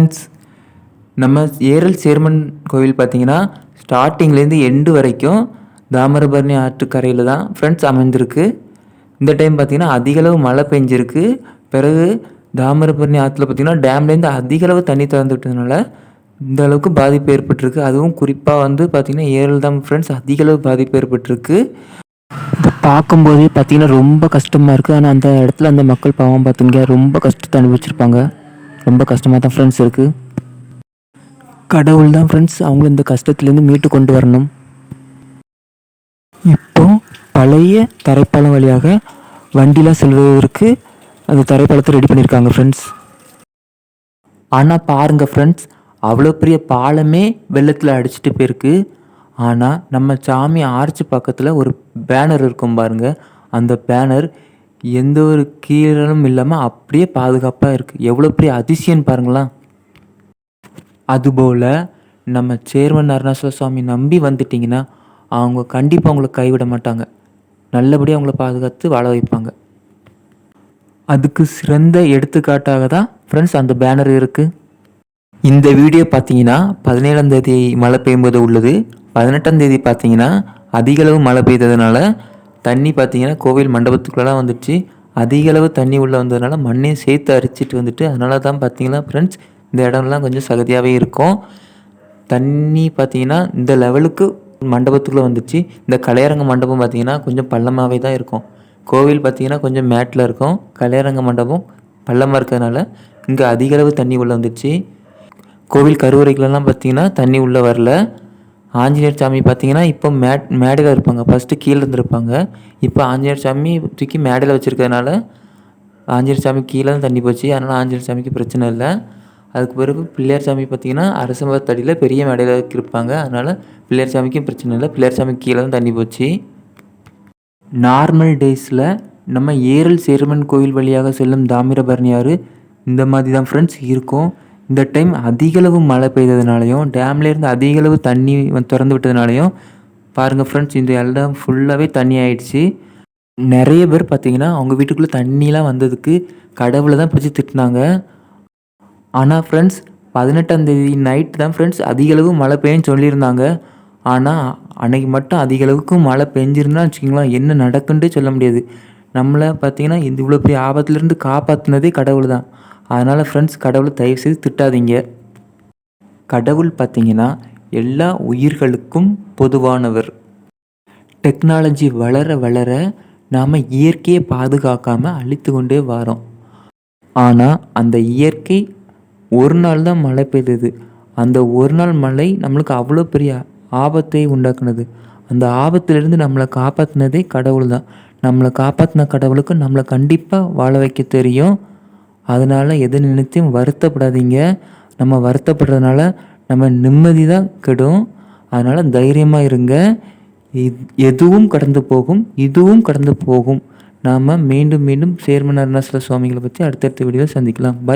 Friends நம்ம Eral chairman கோவில் பார்த்தீங்கன்னா ஸ்டார்டிங்லேருந்து எண்டு வரைக்கும் தாமிரபரணி ஆற்றுக்கரையில் தான் ஃப்ரெண்ட்ஸ் அமைந்திருக்கு. இந்த டைம் பார்த்திங்கன்னா அதிகளவு மழை பெஞ்சிருக்கு. பிறகு தாமிரபரணி ஆற்றுல பார்த்தீங்கன்னா டேம்லேருந்து அதிகளவு தண்ணி திறந்து விட்டதுனால இந்த அளவுக்கு பாதிப்பு ஏற்பட்டிருக்கு. அதுவும் குறிப்பாக வந்து பார்த்திங்கன்னா ஏரல் தான் ஃப்ரெண்ட்ஸ் அதிகளவு பாதிப்பு ஏற்பட்டிருக்கு. பார்க்கும்போதே பார்த்தீங்கன்னா ரொம்ப கஷ்டமாக இருக்குது ஆனால் அந்த இடத்துல அந்த மக்கள் பாவம் பார்த்தீங்க ரொம்ப கஷ்டத்தை அனுபவிச்சிருப்பாங்க. ரொம்ப கஷ்டமாக தான் ஃப்ரெண்ட்ஸ் இருக்குது கடவுள் தான் ஃப்ரெண்ட்ஸ் அவங்களும் இந்த கஷ்டத்துலேருந்து மீட்டு கொண்டு வரணும். இப்போ பழைய தரைப்பாலம் வழியாக வண்டிலாம் செல்வதற்கு அந்த தரைப்பாலத்தை ரெடி பண்ணியிருக்காங்க ஃப்ரெண்ட்ஸ் ஆனால் பாருங்கள் ஃப்ரெண்ட்ஸ் அவ்வளோ பெரிய பாலமே வெள்ளத்தில் அடிச்சிட்டு போயிருக்கு. ஆனால் நம்ம சாமி ஆர்ச்சி பக்கத்தில் ஒரு பேனர் இருக்கும் பாருங்கள் அந்த பேனர் எந்த ஒரு கீழலும் இல்லாமல் அப்படியே பாதுகாப்பாக இருக்குது எவ்வளோ பெரிய அதிசயம் பாருங்களேன். அதுபோல் நம்ம சேர்மன் அருணாசல சுவாமி நம்பி வந்துட்டிங்கன்னா அவங்க கண்டிப்பாக அவங்கள கைவிட மாட்டாங்க. நல்லபடியாக அவங்கள பாதுகாத்து வாழ வைப்பாங்க. அதுக்கு சிறந்த எடுத்துக்காட்டாக தான் ஃப்ரெண்ட்ஸ் அந்த பேனர் இருக்குது இந்த வீடியோ பார்த்தீங்கன்னா பதினேழாம் தேதி மழை பெய்யும்போது உள்ளது. பதினெட்டாம் தேதி பார்த்தீங்கன்னா அதிகளவு மழை பெய்ததுனால தண்ணி பார்த்தீங்கன்னா கோவில் மண்டபத்துக்குள்ளெலாம் வந்துடுச்சு. அதிகளவு தண்ணி உள்ளே வந்ததுனால மண்ணையும் சேர்த்து அரிச்சிட்டு வந்துட்டு அதனால தான் பார்த்தீங்கன்னா ஃப்ரெண்ட்ஸ் இந்த இடம்லாம் கொஞ்சம் சகதியாகவே இருக்கும். தண்ணி பார்த்தீங்கன்னா இந்த லெவலுக்கு மண்டபத்துக்குள்ளே வந்துச்சு இந்த கலையரங்க மண்டபம் பார்த்தீங்கன்னா கொஞ்சம் பள்ளமாகவே தான் இருக்கும். கோவில் பார்த்தீங்கன்னா கொஞ்சம் மேட்டில் இருக்கும். கலையரங்க மண்டபம் பள்ளமாக இருக்கிறதுனால இங்கே அதிகளவு தண்ணி உள்ளே வந்துச்சு கோவில் கருவறைகளெல்லாம் பார்த்தீங்கன்னா தண்ணி உள்ளே வரல. ஆஞ்சநேயர் சாமி பார்த்தீங்கன்னா இப்போ மேட் மேடையில் இருப்பாங்க. ஃபஸ்ட்டு கீழே இருந்திருப்பாங்க. இப்போ ஆஞ்சநேயர் சாமி தூக்கி மேடையில் வச்சுருக்கிறதுனால ஆஞ்சநேயர் சாமி கீழே தான் தண்ணி போச்சு. அதனால் ஆஞ்சநேயர் சாமிக்கு பிரச்சனை இல்லை. அதுக்கு பிறகு பிள்ளையார் சாமி பார்த்தீங்கன்னா அரச மரத்தடியில் பெரிய மேடையில் இருப்பாங்க. அதனால் பிள்ளையார் சாமிக்கும் பிரச்சனை இல்லை. பிள்ளையார் சாமிக்கு கீழே தான் தண்ணி போச்சு. நார்மல் டேஸில் நம்ம ஏரல் சேர்மன் கோயில் வழியாக செல்லும் தாமிரபரணி ஆறு இந்த மாதிரி தான் ஃப்ரெண்ட்ஸ் இருக்கும். இந்த டைம் அதிகளவு மழை பெய்ததுனாலையும் டேம்லேருந்து அதிகளவு தண்ணி திறந்து விட்டதுனாலையும் பாருங்கள் ஃப்ரெண்ட்ஸ் இந்த இடம் ஃபுல்லாகவே தண்ணி ஆயிடுச்சு. நிறைய பேர் பார்த்தீங்கன்னா அவங்க வீட்டுக்குள்ளே தண்ணிலாம் வந்ததுக்கு கடவுளை தான் பிடிச்சி திட்டினாங்க. ஆனால் ஃப்ரெண்ட்ஸ் பதினெட்டாம் தேதி நைட் தான் ஃப்ரெண்ட்ஸ் அதிகளவு மழை பெய்யும் சொல்லியிருந்தாங்க. ஆனால் அன்னைக்கு மட்டும் அதிகளவுக்கு மழை பெஞ்சிருந்தா வச்சுக்கிங்களேன் என்ன நடக்குன்ட்டு சொல்ல முடியாது. நம்மளை பார்த்தீங்கன்னா இந்த இவ்வளோ பெரிய ஆபத்துலேருந்து காப்பாற்றினதே கடவுள் தான். அதனால் ஃப்ரெண்ட்ஸ் கடவுளை தயவுசெய்து திட்டாதீங்க. கடவுள் பார்த்தீங்கன்னா எல்லா உயிர்களுக்கும் பொதுவானவர். டெக்னாலஜி வளர வளர நாம் இயற்கையை பாதுகாக்காமல் அழித்து கொண்டே வரோம். ஆனால் அந்த இயற்கை ஒரு நாள் தான் மழை பெய்தது. அந்த ஒரு நாள் மழை நம்மளுக்கு அவ்வளோ பெரிய ஆபத்தை உண்டாக்குனது. அந்த ஆபத்திலிருந்து நம்மளை காப்பாற்றினதே கடவுள் தான். நம்மளை காப்பாற்றின கடவுளுக்கு நம்மளை கண்டிப்பாக வாழ வைக்க தெரியும். அதனால் எதை நினைத்தும் வருத்தப்படாதீங்க. நம்ம வருத்தப்படுறதுனால நம்ம நிம்மதி தான் கெடும். அதனால் தைரியமாக இருங்க. எதுவும் கடந்து போகும் இதுவும் கடந்து போகும். நாம் மீண்டும் மீண்டும் சேர்மன் அருணாசல சுவாமிகளை பற்றி அடுத்தடுத்த வீடியோவில் சந்திக்கலாம். பை